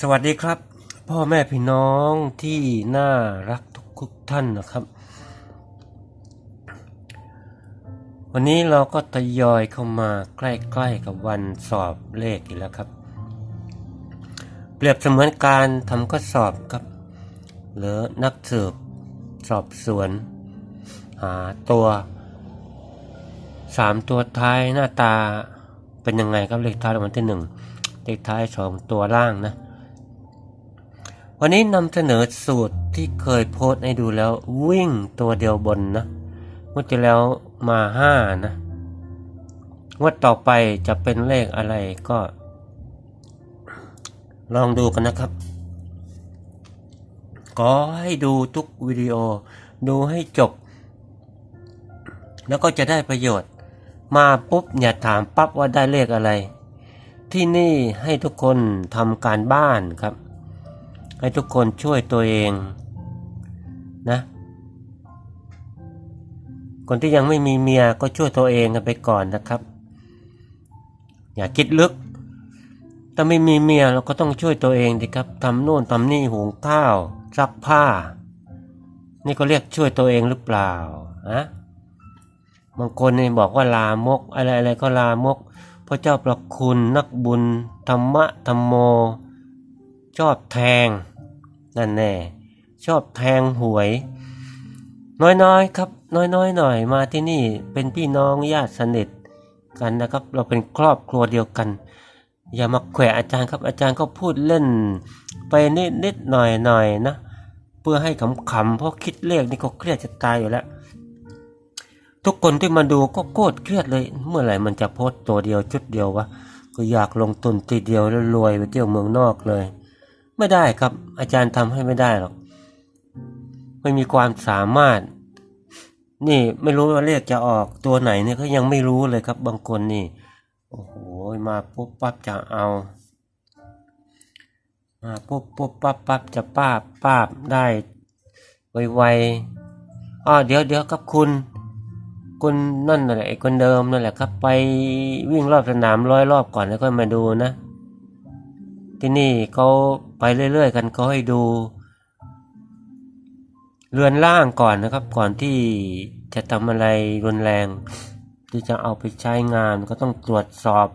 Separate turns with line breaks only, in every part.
สวัสดีครับ พ่อแม่พี่น้องที่น่ารักทุกท่านนะครับ วันนี้เราก็ทยอยเข้ามาใกล้ๆกับวันสอบเลขอีกแล้วครับ เปรียบเสมือนการทำข้อสอบครับ หรือนักสืบสอบสวน หาตัวสามตัวท้ายหน้าตาเป็นยังไงครับเลขท้ายรางวัลที่หนึ่งเลขท้ายสองตัวล่างนะ วันนี้นำเสนอสูตรที่เคยโพสต์ให้ดูแล้ววิ่งตัวเดียวบนนะงวดที่แล้วมาห้านะงวดต่อไปจะเป็นเลขอะไรก็ ลองดูกันนะครับขอให้ดูทุกวิดีโอ ดูให้จบ แล้วก็จะได้ประโยชน์ มาปุ๊บอย่าถามปั๊บว่าได้เลขอะไร ที่นี่ให้ทุกคนทำการบ้านครับ ให้ทุกคนช่วยตัวเองนะ คนที่ยังไม่มีเมียก็ช่วยตัวเองกันไปก่อนนะครับ อย่าคิดลึก ถ้าไม่มีเมียเราก็ต้องช่วยตัวเองดิครับทำโน่นทำนี่หุงข้าวซักผ้า นี่ก็เรียกช่วยตัวเองหรือเปล่าฮะบางคนนี่บอกว่าลามกอะไรอะไรก็ลามกพระเจ้าประคุณนักบุญ ธรรมะธรรมโม ชอบแทง นั่นแน่ ชอบแทงหวย น้อยๆครับ น้อยๆหน่อยมาที่นี่เป็นพี่น้องญาติสนิทกันนะครับ เราเป็นครอบครัวเดียวกัน อย่ามาแขวะอาจารย์ครับ อาจารย์ก็พูดเล่น ไปนิดๆหน่อยๆนะ เพื่อให้ขำๆเพราะคิดเลขนี่ก็เครียดจะตายอยู่แล้วทุกคนที่มาดูก็โคตรเครียดเลย เมื่อไหร่มันจะโพสต์ตัวเดียวชุดเดียววะก็อยากลงทุนทีเดียวแล้วรวยไปเที่ยวเมืองนอกเลย ไม่ได้ครับ อาจารย์ทำให้ไม่ได้หรอกไม่มีความสามารถ นี่ไม่รู้ว่าเลขจะออกตัวไหนเนี่ยก็ยังไม่รู้เลยครับ บางคนนี่ โอ้โหมาปุ๊บปั๊บจะเอามาปุ๊บปุ๊บปั๊บปั๊บจะป้าบป้าบได้ไวๆอ๋อเดี๋ยวเดี๋ยวครับคุณคุณนั่นน่ะแหละคนเดิมนั่นแหละครับ ไปวิ่งรอบสนามร้อยรอบก่อนแล้วก็มาดูนะ ที่นี่เขา ไปเรื่อย ๆ กันเขาให้ดู เรือนล่างก่อนนะครับ ก่อนที่จะทำอะไรรุนแรง ที่จะเอาไปใช้งานก็ต้องตรวจสอบ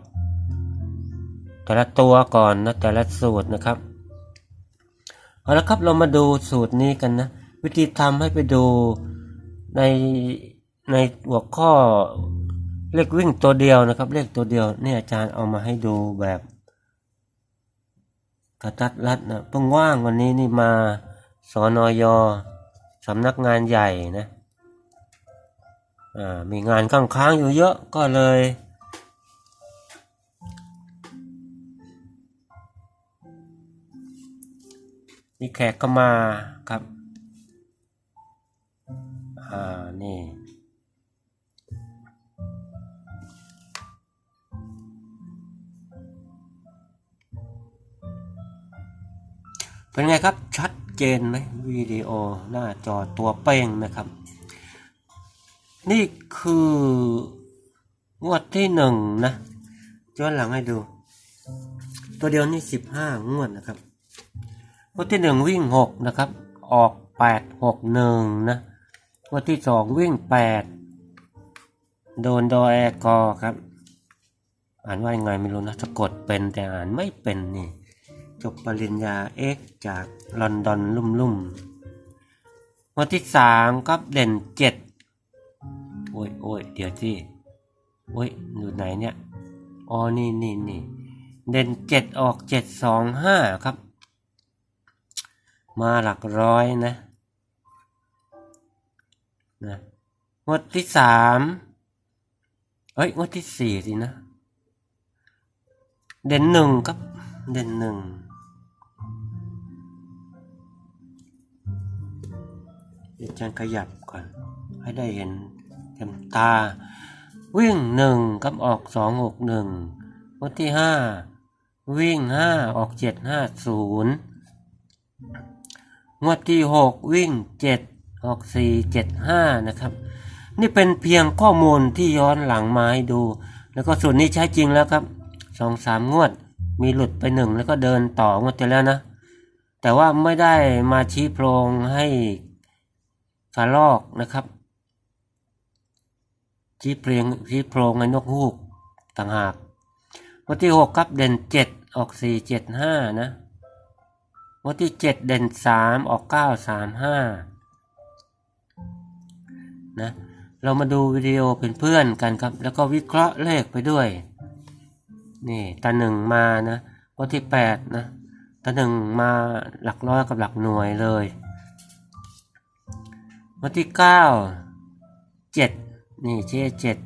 แต่ละตัวก่อนนะแต่ละสูตรนะครับเอาละครับเรามาดูสูตรนี้กันนะ วิธีทำให้ไปดูในในหัวข้อเลขวิ่งตัวเดียวนะครับ เลขตัวเดียวนี่อาจารย์เอามาให้ดูแบบ กระตัดรัดนะเพิ่งว่างวันนี้นี่มาสอนอยสำนักงานใหญ่นะมีงานค้างค้างอยู่เยอะก็เลย มีแขกก็มาครับ เป็นไงครับชัดเจนไหมวิดีโอหน้าจอตัวเป้งนะครับ นี่คืองวดที่หนึ่งนะย้อนหลังให้ดู ตัวเดียวนี่สิบห้างวดนะครับงวดที่หนึ่งวิ่งหกนะครับ ออกแปดหกหนึ่งนะงวดที่สองวิ่งแปดโดนดอแอกอครับ อ่านว่ายังไงไม่รู้นะสะกดเป็นแต่อ่านไม่เป็นนี่ จบปริญญาเอกจากลอนดอนลุ่มลุ่มๆงวดที่สามครับเด่นเจ็ดโอ้ยโอ้ยเดี๋ยวที่โอ้ยอยู่ไหนเนี่ยอ๋อนี่นี่นี่เด่นเจ็ดออกเจ็ดสองห้าครับ มาหลักร้อยนะนะงวดที่สามเอ้ยงวดที่สี่สินะ เด่นหนึ่งครับ เด่นหนึ่ง อาจารย์ขยับก่อน ให้ได้เห็นเต็มตา วิ่งหนึ่งกับออกสองหกหนึ่งงวดที่ห้าวิ่งห้าออกเจ็ดห้าศูนย์งวดที่หกวิ่งเจ็ดออกสี่เจ็ดห้านะครับ นี่เป็นเพียงข้อมูลที่ย้อนหลังมาให้ดู แล้วก็ส่วนนี้ใช้จริงแล้วครับสองสามงวดมีหลุดไปหนึ่งแล้วก็เดินต่องวดที่แล้วนะ แต่ว่าไม่ได้มาชี้โพรงให้ กระลอกนะครับ ชี้เพลงชี้โพรงให้นกฮูกต่างหากวันที่หกครับเด่นเจ็ดออกสี่เจ็ดห้านะวันที่เจ็ดเด่นสามออกเก้าสามห้านะ เรามาดูวิดีโอเป็นเพื่อนกันครับ แล้วก็วิเคราะห์เลขไปด้วย นี่ตาหนึ่งมานะวันที่แปดนะตาหนึ่งมาหลักร้อยกับหลักหน่วยเลย วันที่เก้าเจ็ดนี่เจ๊เจ็ด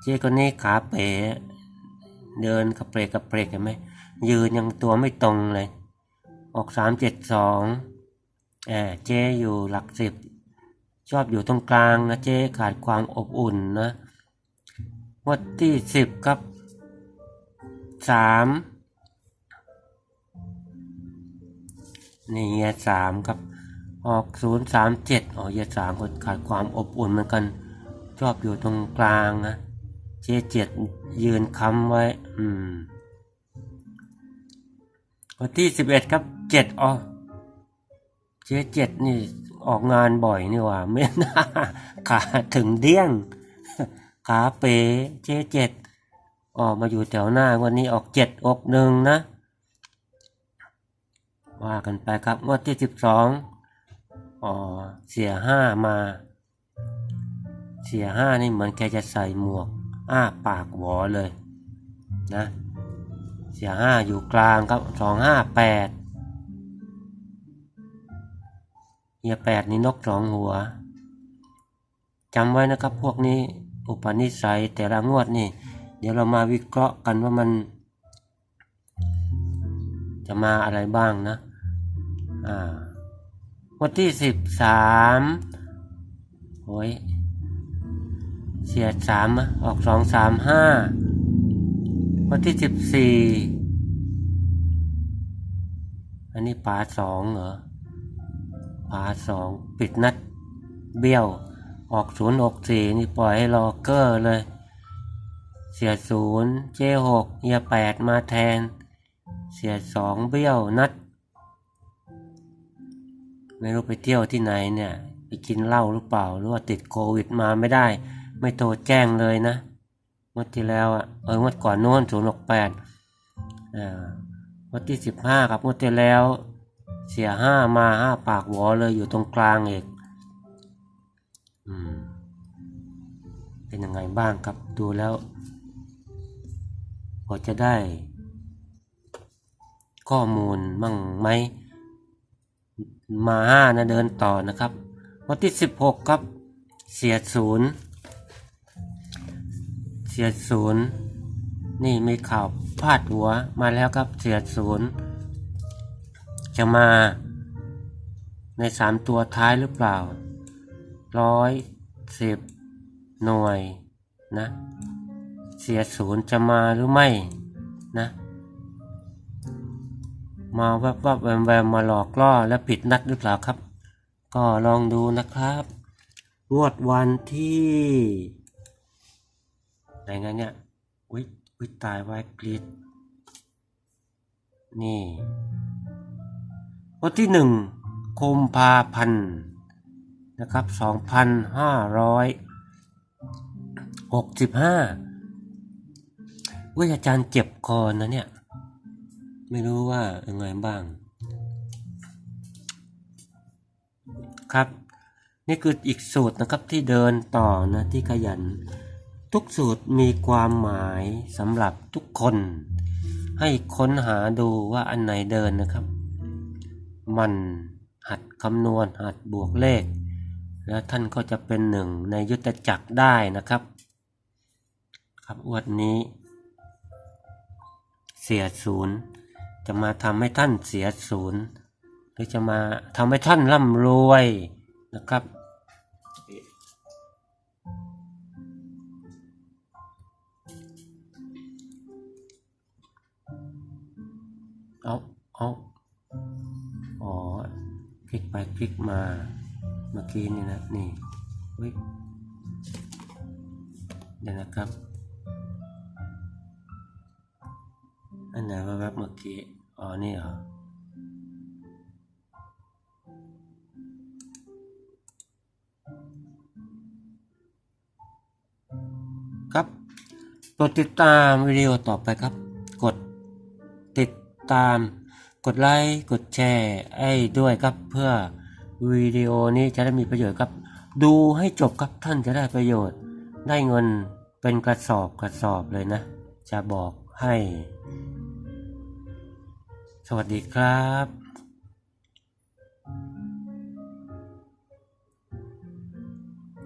เจ๊คนนี้ขาเป๋เดินกระเปรกกระเปรกเห็นไหมยืนยังตัวไม่ตรงเลย ออกสามเจ็ดสองแอเจ๊อยู่หลักสิบชอบอยู่ตรงกลางนะเจ๊ขาดความอบอุ่นนะวันที่สิบครับสามนี่เฮียสามครับ ออกศูนย์สามเจ็ดออกเฮียสามคนขาดความอบอุ่นเหมือนกัน ชอบอยู่ตรงกลางนะเจเจ็ดยืนค้ำไว้ อืม วันที่สิบเอ็ดครับเจ็ดอ๋อเจเจ็ดนี่ออกงานบ่อยนี่หว่าไม่น่าขาถึงเดี้ยง ขาเป๋เจเจ็ดออกมาอยู่แถวหน้าวันนี้ออกเจ็ดอกหนึ่งนะ ว่ากันไปครับงวดที่สิบสอง อ๋อ เสียห้ามา เสียห้านี่เหมือนแกจะใส่หมวก อ้าปากหวอเลยนะ เสียห้าอยู่กลางครับสองห้าแปดเฮียแปดนี่นกสองหัวจำไว้นะครับพวกนี้อุปนิสัยแต่ละงวดนี่ เดี๋ยวเรามาวิเคราะห์กันว่ามัน จะมาอะไรบ้างนะ อ่า วันที่สิบสามโอ้ยเสียดสามอะออกสองสามห้าวันที่สิบสี่อันนี้ปาสองเหรอปาสองปิดนัดเบี้ยวออกศูนย์ออกสี่นี่ปล่อยให้รอเกอร์เลย เสียศูนย์เจหกเอียแปดมาแทน เสียสองเบี้ยวนัด ไม่รู้ไปเที่ยวที่ไหนเนี่ย ไปกินเหล้าหรือเปล่า หรือว่าติดโควิดมาไม่ได้ ไม่โทรแจ้งเลยนะงวดที่แล้วอะเอองวดก่อนโน้นศูนย์หกแปดอ่าวันที่สิบห้าครับงวดที่แล้วเสียห้ามาห้าปากหวอเลยอยู่ตรงกลางเอกอืม เป็นยังไงบ้างครับดูแล้วพอจะได้ข้อมูลมั่งไหม มาห้านะเดินต่อนะครับ วันที่สิบหกครับ เสียศูนย์เสียศูนย์นี่มีข่าวพาดหัวมาแล้วครับเสียศูนย์จะมาในสามตัวท้ายหรือเปล่าร้อยสิบหน่วยนะ เสียศูนย์จะมาหรือไม่ มาแวบๆแวมแวมมาหลอกล่อและปิดนัดหรือเปล่าครับ ก็ลองดูนะครับงวดวันที่ไหนงั้นเนี่ยอุ้ยอุ้ยตายไว้กรีดนี่วันที่หนึ่งคมภาพันนะครับสองพันห้าร้อยหกสิบห้าวิอาจารย์เจ็บคอนะเนี่ย ไม่รู้ว่ายังไงบ้าง ครับ นี่คืออีกสูตรนะครับที่เดินต่อนะที่ขยัน ทุกสูตรมีความหมายสำหรับทุกคน ให้ค้นหาดูว่าอันไหนเดินนะครับ มันหัดคำนวณหัดบวกเลข แล้วท่านก็จะเป็นหนึ่งในยุทธจักรได้นะครับ ครับอวดนี้เสียศูนย์ จะมาทำให้ท่านเสียศูนย์หรือจะมาทำให้ท่านร่ำรวยนะครับ เอาเอาอ๋อ คลิกไปคลิกมา เมื่อกี้นี่นะ นี่เฮ้ยเดี๋ยวนะครับ อันไหนว่าแวบเมื่อกี้ อ๋อ นี่เหรอ ครับกดติดตามวิดีโอต่อไปครับ กดติดตาม กดไลค์ กดแชร์ให้ด้วยครับ เพื่อวิดีโอนี้จะได้มีประโยชน์ครับ ดูให้จบครับท่านจะได้ประโยชน์ ได้เงินเป็นกระสอบกระสอบเลยนะ จะบอกให้ สวัสดีครับ